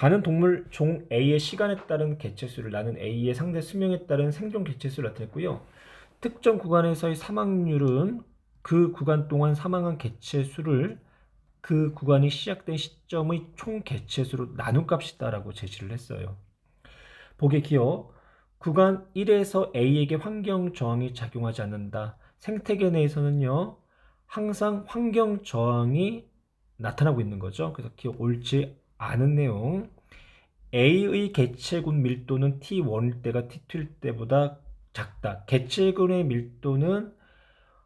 가는 동물 종 A의 시간에 따른 개체수를 나눈 A의 상대 수명에 따른 생존 개체수를 나타냈고요. 특정 구간에서의 사망률은 그 구간 동안 사망한 개체수를 그 구간이 시작된 시점의 총 개체수로 나눈 값이다라고 제시를 했어요. 보기 기억 구간 1에서 A에게 환경 저항이 작용하지 않는다. 생태계 내에서는요. 항상 환경 저항이 나타나고 있는 거죠. 그래서 기억 옳지 않은 내용. A의 개체군 밀도는 T1일 때가 T2일 때보다 작다. 개체군의 밀도는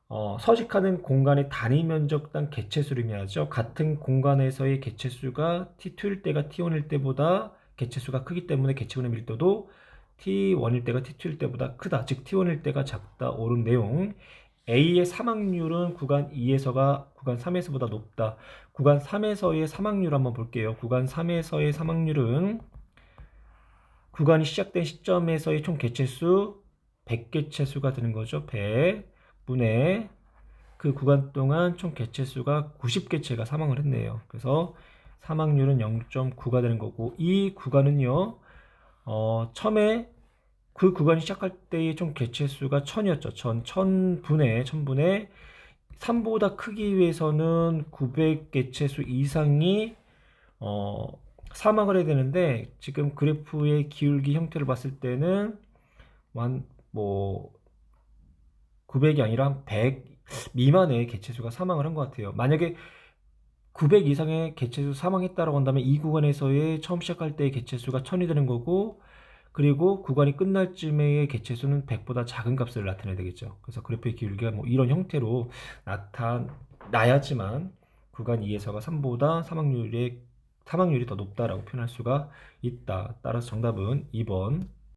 어, 서식하는 공간의 단위 면적당 개체수를 의미하죠. 같은 공간에서의 개체수가 T2일 때가 T1일 때보다 개체수가 크기 때문에 개체군의 밀도도 T1일 때가 T2일 때보다 크다. 즉 T1일 때가 작다. 옳은 내용. A의 사망률은 구간 2에서가 구간 3에서보다 높다. 구간 3에서의 사망률 한번 볼게요. 구간 3에서의 사망률은 구간이 시작된 시점에서의 총 개체수 100개체수가 되는 거죠. 100 분의 그 구간 동안 총 개체수가 90개체가 사망을 했네요. 그래서 사망률은 0.9가 되는 거고 이 구간은요. 어, 처음에 그 구간이 시작할 때의 총 개체 수가 1000이었죠. 1000, 1000분의 1000분의 3보다 크기 위해서는 900 개체 수 이상이 어, 사망을 해야 되는데 지금 그래프의 기울기 형태를 봤을 때는 한뭐 900이 아니라 한 100 미만의 개체수가 사망을 한 것 같아요. 만약에 900 이상의 개체수 사망했다라고 한다면 이 구간에서의 처음 시작할 때의 개체수가 1000이 되는 거고 그리고 구간이 끝날 쯤의 개체수는 100보다 작은 값을 나타내야 되겠죠. 그래서 그래프의 기울기가 뭐 이런 형태로 나타나야지만 구간 2에서가 3보다 사망률이 사망률이 더 높다라고 표현할 수가 있다. 따라서 정답은 2번